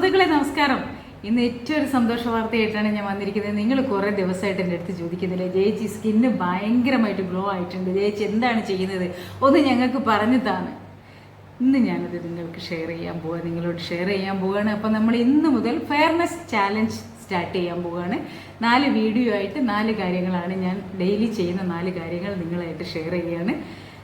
സുഹൃത്തുക്കളെ നമസ്കാരം. ഇന്ന് ഏറ്റവും ഒരു സന്തോഷ വാർത്തയായിട്ടാണ് ഞാൻ വന്നിരിക്കുന്നത്. നിങ്ങൾ കുറേ ദിവസമായിട്ട് എന്റെ അടുത്ത് ചോദിക്കുന്നില്ലേ ജയിച്ചി സ്കിന്ന് ഭയങ്കരമായിട്ട് ഗ്ലോ ആയിട്ടുണ്ട്. ജയിച്ചി എന്താണ് ചെയ്യുന്നത്? ഒന്ന് ഞങ്ങൾക്ക് പറഞ്ഞു താന്ന്. ഇന്ന് ഞാനത് നിങ്ങൾക്ക് ഷെയർ ചെയ്യാൻ പോവുക നിങ്ങളോട് ഷെയർ ചെയ്യാൻ പോവുകയാണ് അപ്പം നമ്മൾ ഇന്ന് മുതൽ ഫെയർനെസ് ചാലഞ്ച് സ്റ്റാർട്ട് ചെയ്യാൻ പോവുകയാണ് നാല് വീഡിയോ ആയിട്ട് നാല് കാര്യങ്ങളാണ് ഞാൻ ഡെയിലി ചെയ്യുന്ന നാല് കാര്യങ്ങൾ നിങ്ങളായിട്ട് ഷെയർ ചെയ്യുകയാണ്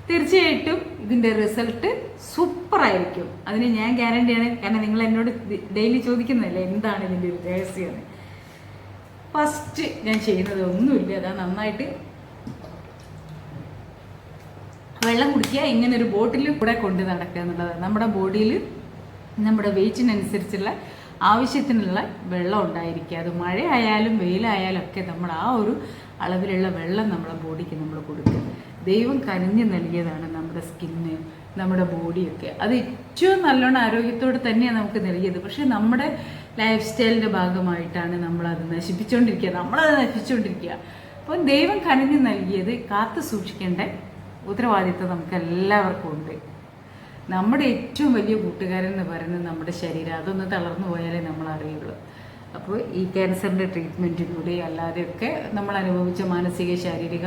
തീർച്ചയായിട്ടും ഇതിന്റെ റിസൾട്ട് സൂപ്പർ ആയിരിക്കും അതിന് ഞാൻ ഗ്യാരണ്ടിയാണ് കാരണം നിങ്ങൾ എന്നോട് ഡെയിലി ചോദിക്കുന്നതല്ലേ എന്താണ് ഇതിന്റെ ഒരു രഹസ്യം ഫസ്റ്റ് ഞാൻ ചെയ്യുന്നത് ഒന്നുമില്ല. അതാ നന്നായിട്ട് വെള്ളം കുടിക്കുക. ഇങ്ങനെ ഒരു ബോട്ടിൽ കൂടെ കൊണ്ട് നടക്കുക എന്നുള്ളത് നമ്മുടെ ബോഡിയിൽ നമ്മുടെ വെയിറ്റിനനുസരിച്ചുള്ള ആവശ്യത്തിനുള്ള വെള്ളം ഉണ്ടായിരിക്കുക. അത് മഴയായാലും വെയിലായാലും ഒക്കെ നമ്മൾ ആ ഒരു അളവിലുള്ള വെള്ളം നമ്മുടെ ബോഡിക്ക് നമ്മൾ കൊടുക്കുക ദൈവം കനിഞ്ഞു നൽകിയതാണ് നമ്മുടെ സ്കിന്ന് നമ്മുടെ ബോഡിയൊക്കെ. അത് ഏറ്റവും നല്ലോണം ആരോഗ്യത്തോടെ തന്നെയാണ് നമുക്ക് നൽകിയത്. പക്ഷേ നമ്മുടെ ലൈഫ് സ്റ്റൈലിന്റെ ഭാഗമായിട്ടാണ് നമ്മളത് നശിപ്പിച്ചുകൊണ്ടിരിക്കുക നമ്മളത് നശിപ്പിച്ചുകൊണ്ടിരിക്കുക അപ്പം ദൈവം കനിഞ്ഞു നൽകിയത് കാത്തു സൂക്ഷിക്കേണ്ട ഉത്തരവാദിത്വം നമുക്ക് എല്ലാവർക്കും ഉണ്ട്. നമ്മുടെ ഏറ്റവും വലിയ കൂട്ടുകാരൻ എന്ന് പറയുന്നത് നമ്മുടെ ശരീരം. അതൊന്ന് തളർന്നു പോയാലേ നമ്മൾ അറിയുള്ളൂ. അപ്പോൾ ഈ ക്യാൻസറിന്റെ ട്രീറ്റ്മെന്റിലൂടെ അല്ലാതെയൊക്കെ നമ്മൾ അനുഭവിച്ച മാനസിക ശാരീരിക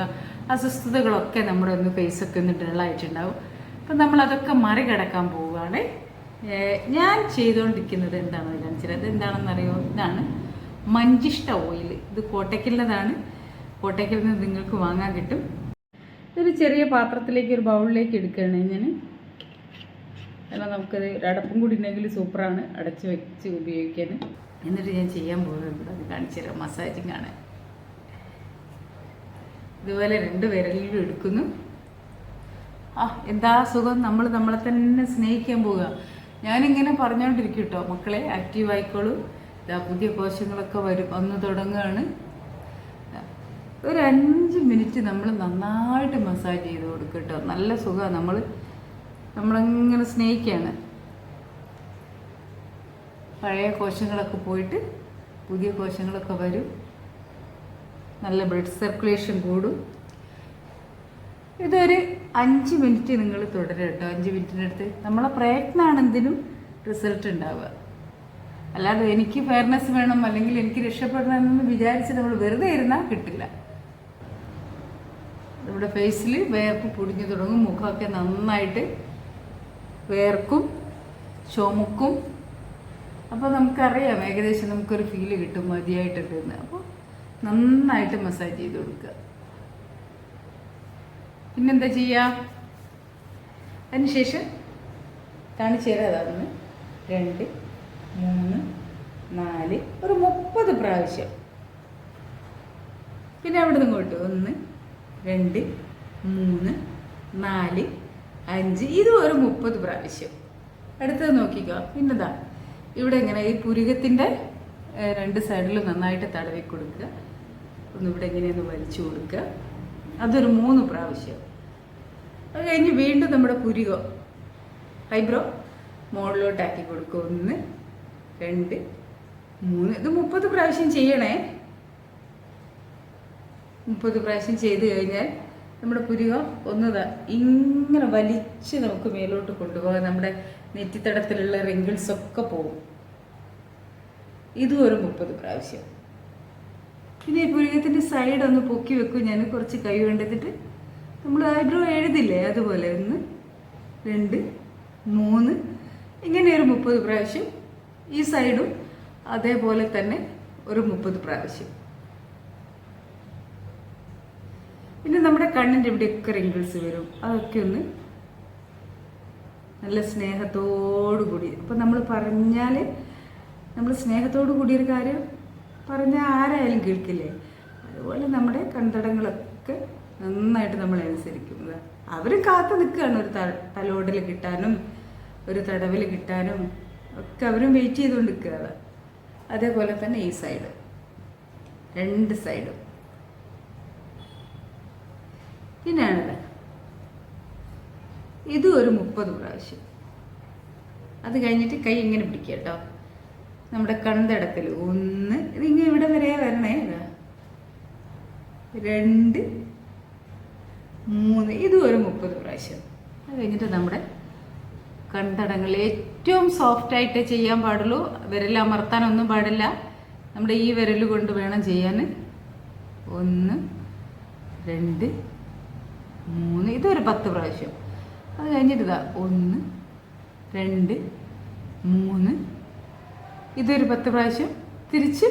അസ്വസ്ഥതകളൊക്കെ നമ്മുടെ ഒന്ന് ഫേസൊക്കെ ഒന്ന് ഡള്ളായിട്ടുണ്ടാവും അപ്പം നമ്മളതൊക്കെ മറികടക്കാൻ പോവുകയാണ്. ഞാൻ ചെയ്തുകൊണ്ടിരിക്കുന്നത് എന്താണെന്ന് കാണിച്ചത് അത് എന്താണെന്നറിയോ ഇതാണ് മഞ്ചിഷ്ട ഓയിൽ ഇത് കോട്ടയ്ക്കുള്ളതാണ്. കോട്ടയ്ക്കിൽ നിന്ന് നിങ്ങൾക്ക് വാങ്ങാൻ കിട്ടും. ഒരു ചെറിയ പാത്രത്തിലേക്ക് ഒരു ബൗളിലേക്ക് എടുക്കുകയാണ് ഞാൻ. കാരണം നമുക്കത് അടപ്പും കൂടി ഉണ്ടെങ്കിൽ സൂപ്പറാണ് അടച്ച് വെച്ച് ഉപയോഗിക്കാൻ. എന്നിട്ട് ഞാൻ ചെയ്യാൻ പോകുന്നത് അത് കാണിച്ചു തരാം മസാജിങ് ആണ് ഇതുപോലെ രണ്ട് വിരലിലും എടുക്കുന്നു. ആ എന്താ സുഖം? നമ്മൾ നമ്മളെ തന്നെ സ്നേഹിക്കാൻ പോവുക. ഞാനിങ്ങനെ പറഞ്ഞുകൊണ്ടിരിക്കും കേട്ടോ മക്കളെ ആക്റ്റീവ് ആയിക്കോളൂ. ഇതാ പുതിയ കോശങ്ങളൊക്കെ വരും വന്നു തുടങ്ങുകയാണ്. ഒരു അഞ്ച് മിനിറ്റ് നമ്മൾ നന്നായിട്ട് മസാജ് ചെയ്ത് കൊടുക്കും കേട്ടോ നല്ല സുഖമാണ് നമ്മൾ നമ്മളങ്ങനെ സ്നേഹിക്കുകയാണ്. പഴയ കോശങ്ങളൊക്കെ പോയിട്ട് പുതിയ കോശങ്ങളൊക്കെ വരും. നല്ല ബ്ലഡ് സർക്കുലേഷൻ കൂടും. ഇതൊരു അഞ്ച് മിനിറ്റ് നിങ്ങൾ തുടരുക കേട്ടോ. അഞ്ച് മിനിറ്റിനടുത്ത് നമ്മളെ പ്രയത്നമാണ് എന്തിനും റിസൾട്ട് ഉണ്ടാവുക. അല്ലാതെ എനിക്ക് ഫെയർനെസ് വേണം അല്ലെങ്കിൽ എനിക്ക് രക്ഷപ്പെടണമെന്ന് വിചാരിച്ച് നമ്മൾ വെറുതെ ഇരുന്നാൽ കിട്ടില്ല. നമ്മുടെ ഫേസിൽ വേർപ്പ് പൊടിഞ്ഞു തുടങ്ങും. മുഖമൊക്കെ നന്നായിട്ട് വേർക്കും ചുമക്കും. അപ്പോൾ നമുക്കറിയാം ഏകദേശം നമുക്കൊരു ഫീൽ കിട്ടും മതിയായിട്ടുണ്ടെന്ന് അപ്പോൾ നന്നായിട്ട് മസാജ് ചെയ്ത് കൊടുക്കുക. പിന്നെന്താ ചെയ്യുക അതിനുശേഷം കാണിച്ചു തരാം അതൊന്ന്. രണ്ട് മൂന്ന് നാല് ഒരു മുപ്പത് പ്രാവശ്യം. പിന്നെ അവിടെ നിന്ന് ഒന്ന് രണ്ട് മൂന്ന് നാല് അഞ്ച് ഇതും ഒരു മുപ്പത് പ്രാവശ്യം. അടുത്തത് നോക്കിക്കോ. പിന്നെതാ ഇവിടെ ഇങ്ങനെ ഈ പുരുകത്തിന്റെ രണ്ട് സൈഡിലും നന്നായിട്ട് തടവി കൊടുക്കുക. ഒന്ന് ഇവിടെ ഇങ്ങനെയൊന്ന് വലിച്ചു കൊടുക്കുക. അതൊരു മൂന്ന് പ്രാവശ്യം. അത് കഴിഞ്ഞ് വീണ്ടും നമ്മുടെ പുരികോ. ഐബ്രോ മുകളിലോട്ടാക്കി കൊടുക്കുക ഒന്ന് രണ്ട് മൂന്ന്. ഇത് മുപ്പത് പ്രാവശ്യം ചെയ്യണേ. മുപ്പത് പ്രാവശ്യം ചെയ്ത് കഴിഞ്ഞാൽ നമ്മുടെ പുരികം ഒന്ന് ഇങ്ങനെ വലിച്ച് നമുക്ക് മേലോട്ട് കൊണ്ടുപോകാം. നമ്മുടെ നെറ്റിത്തടത്തിലുള്ള റിങ്കിൾസ് ഒക്കെ പോകും. ഇതും ഒരു മുപ്പത് പ്രാവശ്യം. ഈ പുരികത്തിന്റെ സൈഡ് ഒന്ന് പൊക്കി വെക്കും. ഞാൻ കുറച്ച് കൈ കൊണ്ടെത്തിട്ട് നമ്മൾ ഐബ്രോ എഴുതില്ലേ? അതുപോലെ ഒന്ന് രണ്ട് മൂന്ന് ഇങ്ങനെ ഒരു മുപ്പത് പ്രാവശ്യം ഈ സൈഡും അതേപോലെ തന്നെ ഒരു മുപ്പത് പ്രാവശ്യം. പിന്നെ നമ്മുടെ കണ്ണിന്റെ ഇവിടെയൊക്കെ റിങ്കിൾസ് വരും. അതൊക്കെ ഒന്ന് നല്ല സ്നേഹത്തോടു കൂടി. അപ്പം നമ്മൾ പറഞ്ഞാൽ നമ്മൾ സ്നേഹത്തോടു കൂടിയൊരു കാര്യം പറഞ്ഞാൽ ആരായാലും കേൾക്കില്ലേ? അതുപോലെ നമ്മുടെ കണ്ടടങ്ങളൊക്കെ നന്നായിട്ട് നമ്മൾ അനുസരിക്കും അവർ കാത്തു നിൽക്കുകയാണ് ഒരു തലോടൽ കിട്ടാനും ഒരു തടവിൽ കിട്ടാനും ഒക്കെ അവരും വെയിറ്റ് ചെയ്തുകൊണ്ട് നിൽക്കുക അതേപോലെ തന്നെ ഈ സൈഡ് രണ്ട് സൈഡും പിന്നെയാണത്. ഇതും ഒരു മുപ്പത് പ്രാവശ്യം. അത് കഴിഞ്ഞിട്ട് കൈ ഇങ്ങനെ പിടിക്കുക കേട്ടോ. നമ്മുടെ കൺതടത്തിൽ ഒന്ന് ഇതിങ്ങനെ ഇവിടെ വരെ വരണേ. രണ്ട് മൂന്ന് ഇതും ഒരു മുപ്പത് പ്രാവശ്യം. അത് കഴിഞ്ഞിട്ട് നമ്മുടെ കണ്ടടങ്ങൾ ഏറ്റവും സോഫ്റ്റായിട്ട് ചെയ്യാൻ പാടുള്ളൂ. വിരൽ അമർത്താനൊന്നും പാടില്ല. നമ്മുടെ ഈ വിരൽ കൊണ്ട് വേണം ചെയ്യാൻ. ഒന്ന് രണ്ട് മൂന്ന് ഇതൊരു പത്ത് പ്രാവശ്യം. അത് കഴിഞ്ഞിട്ട് ഇതാ. ഒന്ന് രണ്ട് മൂന്ന് ഇതൊരു പത്ത് പ്രാവശ്യം. തിരിച്ച്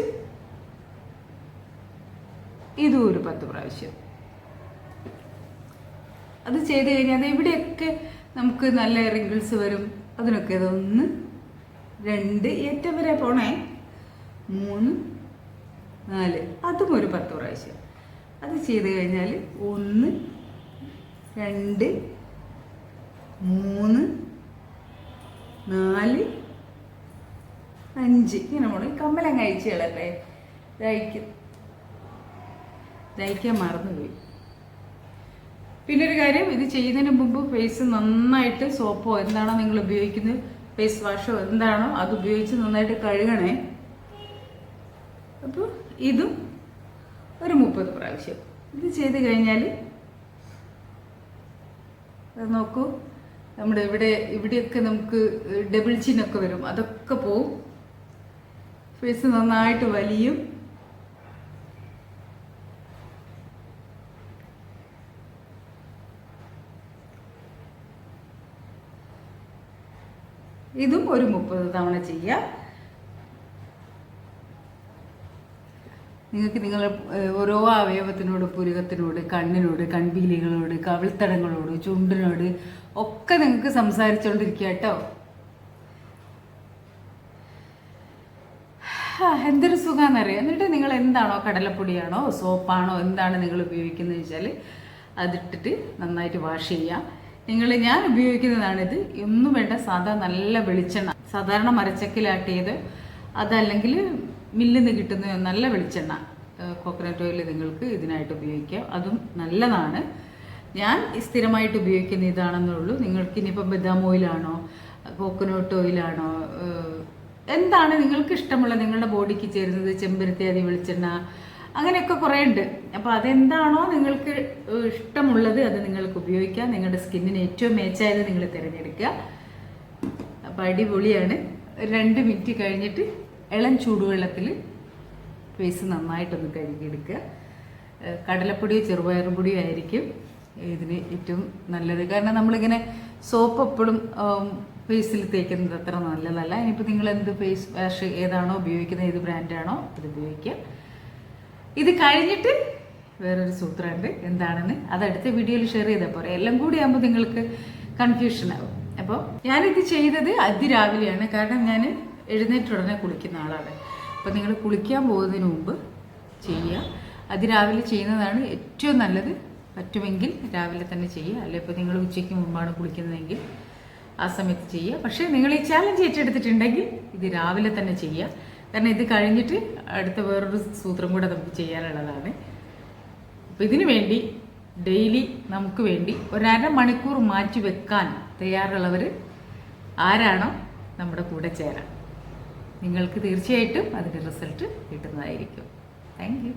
ഇതും ഒരു പത്ത് പ്രാവശ്യം. അത് ചെയ്ത് കഴിഞ്ഞാൽ ഇവിടെയൊക്കെ നമുക്ക് നല്ല റിങ്കിൾസ് വരും. അതിനൊക്കെ ഇതൊന്ന് രണ്ട് ഏറ്റവും വരെ പോണേ. മൂന്ന് നാല്. അതും ഒരു പത്ത് പ്രാവശ്യം. അത് ചെയ്ത് കഴിഞ്ഞാൽ ഒന്ന് രണ്ട് മൂന്ന് നാല് അഞ്ച്. ഇങ്ങനെ മോളി കമ്മലം കഴിച്ച് കളട്ടെ ദഹിക്കും. ദഹിക്കാൻ മറന്നുപോയി. പിന്നെ ഒരു കാര്യം ഇത് ചെയ്യുന്നതിന് മുമ്പ് ഫേസ് നന്നായിട്ട് സോപ്പോ എന്താണോ നിങ്ങൾ ഉപയോഗിക്കുന്നത് ഫേസ് വാഷോ എന്താണോ അത് ഉപയോഗിച്ച് നന്നായിട്ട് കഴുകണേ. അപ്പോൾ ഇതും ഒരു മുപ്പത് പ്രാവശ്യം. ഇത് ചെയ്ത് കഴിഞ്ഞാൽ നോക്കൂ. നമ്മുടെ ഇവിടെ ഇവിടെയൊക്കെ നമുക്ക് ഡബിൾ ചിന്നൊക്കെ വരും. അതൊക്കെ പോവും. ഫേസ് നന്നായിട്ട് വലിയും. ഇതും ഒരു മുപ്പത് തവണ ചെയ്യാം. നിങ്ങൾക്ക് നിങ്ങൾ ഓരോ അവയവത്തിനോട് പുരുകത്തിനോട് കണ്ണിനോട് കൺപീലികളോട് കവിൾത്തടങ്ങളോട് ചുണ്ടിനോട് ഒക്കെ നിങ്ങൾക്ക് സംസാരിച്ചുകൊണ്ടിരിക്കുക കേട്ടോ ആ, എന്തൊരു സുഖമാണെന്നറിയാം എന്നിട്ട് നിങ്ങൾ എന്താണോ കടലപ്പൊടിയാണോ സോപ്പാണോ എന്താണ് നിങ്ങൾ ഉപയോഗിക്കുന്നത് വെച്ചാൽ അതിട്ടിട്ട് നന്നായിട്ട് വാഷ് ചെയ്യാം. നിങ്ങൾ ഞാൻ ഉപയോഗിക്കുന്നതാണിത്. ഒന്നും വേണ്ട സാധാ നല്ല വെളിച്ചെണ്ണ. സാധാരണ മരച്ചക്കിലാട്ടിയത് അതല്ലെങ്കിൽ മില്ലിൽ നിന്ന് കിട്ടുന്ന നല്ല വെളിച്ചെണ്ണ. കോക്കനട്ട് ഓയിൽ നിങ്ങൾക്ക് ഇതിനായിട്ട് ഉപയോഗിക്കാം. അതും നല്ലതാണ്. ഞാൻ സ്ഥിരമായിട്ട് ഉപയോഗിക്കുന്ന ഇതാണെന്നുള്ളൂ. നിങ്ങൾക്ക് ഇനിയിപ്പോൾ ബദാം ഓയിലാണോ കോക്കനട്ട് ഓയിലാണോ എന്താണ് നിങ്ങൾക്ക് ഇഷ്ടമുള്ള നിങ്ങളുടെ ബോഡിക്ക് ചേരുന്നത്? ചെമ്പരത്തി അരി വെളിച്ചെണ്ണ അങ്ങനെയൊക്കെ കുറേ ഉണ്ട് അപ്പോൾ അതെന്താണോ നിങ്ങൾക്ക് ഇഷ്ടമുള്ളത് അത് നിങ്ങൾക്ക് ഉപയോഗിക്കാം. നിങ്ങളുടെ സ്കിന്നിന് ഏറ്റവും മേച്ചായത് നിങ്ങൾ തിരഞ്ഞെടുക്കുക. അപ്പോൾ അടിപൊളിയാണ്. രണ്ട് മിനിറ്റ് കഴിഞ്ഞിട്ട് ഇളം ചൂടുവെള്ളത്തിൽ ഫേസ് നന്നായിട്ടൊന്ന് കഴുകിയെടുക്കുക. കടലപ്പൊടിയോ ചെറുപയറും പൊടിയോ ആയിരിക്കും ഇതിന് ഏറ്റവും നല്ലത്. കാരണം നമ്മളിങ്ങനെ സോപ്പ് എപ്പോഴും ഫേസിൽ തേക്കുന്നത് അത്ര നല്ലതല്ല. ഇനിയിപ്പോൾ നിങ്ങൾ എന്ത് ഫേസ് വാഷ് ഏതാണോ ഉപയോഗിക്കുന്നത് ഏത് ബ്രാൻഡാണോ അത് ഉപയോഗിക്കുക. ഇത് കഴിഞ്ഞിട്ട് വേറൊരു സൂത്രമുണ്ട്. എന്താണെന്ന് അത് അടുത്ത വീഡിയോയിൽ ഷെയർ ചെയ്താൽ പോരെ. എല്ലാം കൂടി ആകുമ്പോൾ നിങ്ങൾക്ക് കൺഫ്യൂഷൻ ആവും. അപ്പോൾ ഞാനിത് ചെയ്തത് അതിരാവിലെയാണ്. കാരണം ഞാൻ എഴുന്നേറ്റ് ഉടനെ കുളിക്കുന്ന ആളാണ്. അപ്പോൾ നിങ്ങൾ കുളിക്കാൻ പോകുന്നതിന് മുമ്പ് ചെയ്യുക. അതിരാവിലെ ചെയ്യുന്നതാണ് ഏറ്റവും നല്ലത്. പറ്റുമെങ്കിൽ രാവിലെ തന്നെ ചെയ്യുക. അല്ലെ? ഇപ്പോൾ നിങ്ങൾ ഉച്ചയ്ക്ക് മുമ്പാണ് കുളിക്കുന്നതെങ്കിൽ ആ സമയത്ത് ചെയ്യുക. പക്ഷേ നിങ്ങൾ ഈ ചാലഞ്ച് ഏറ്റെടുത്തിട്ടുണ്ടെങ്കിൽ ഇത് രാവിലെ തന്നെ ചെയ്യുക. കാരണം ഇത് കഴിഞ്ഞിട്ട് അടുത്ത വേറൊരു സൂത്രം കൂടെ നമുക്ക് ചെയ്യാനുള്ളതാണ്. അപ്പം ഇതിനു വേണ്ടി ഡെയിലി നമുക്ക് വേണ്ടി ഒരര മണിക്കൂർ മാറ്റി വെക്കാൻ തയ്യാറുള്ളവർ ആരാണോ നമ്മുടെ കൂടെ ചേരാം. നിങ്ങൾക്ക് തീർച്ചയായിട്ടും അതിന്റെ റിസൾട്ട് കിട്ടുന്നതായിരിക്കും. താങ്ക്